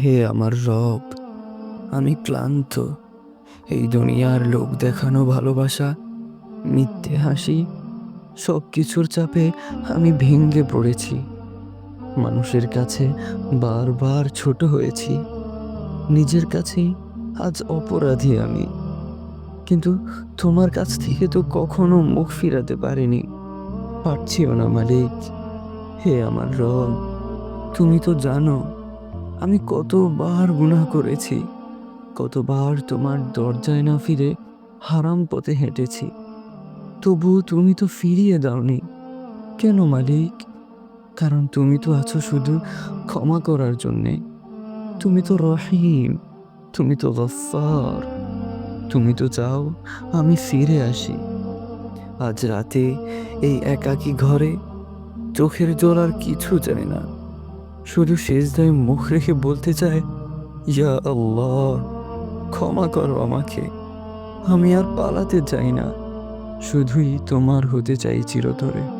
হে আমার রব, আমি ক্লান্ত। এই দুনিয়ার লোক দেখানো ভালোবাসা, মিথ্যে হাসি সব কিছুর চাপে আমি ভেঙ্গে পড়েছি। মানুষের কাছে বারবার ছোট হয়েছি। নিজের কাছেই আজ অপরাধী আমি। কিন্তু তোমার কাছ থেকে তো কখনো মুখ ফিরাতে পারিনি। পারছিও না মালিক। হে আমার রব, তুমি তো জানো আমি কতবার গুনাহ করেছি, কতবার তোমার দরজায় না ফিরে হারাম পথে হেঁটেছি। তবু তুমি তো ফিরিয়ে দাওনি। কেন মালিক? কারণ তুমি তো আছো শুধু ক্ষমা করার জন্যে। তুমি তো রহিম, তুমি তো গফার তুমি তো চাও আমি ফিরে আসি। আজ রাতে এই একাকী ঘরে চোখের জল আর কিছু চায় না। শুধু সেজদায় মুখ রেখে বলতে চায়, ইয়া আল্লাহ, ক্ষমা করো আমাকে। আমি আর পালাতে চাই না। শুধুই তোমার হতে চাই চিরতরে।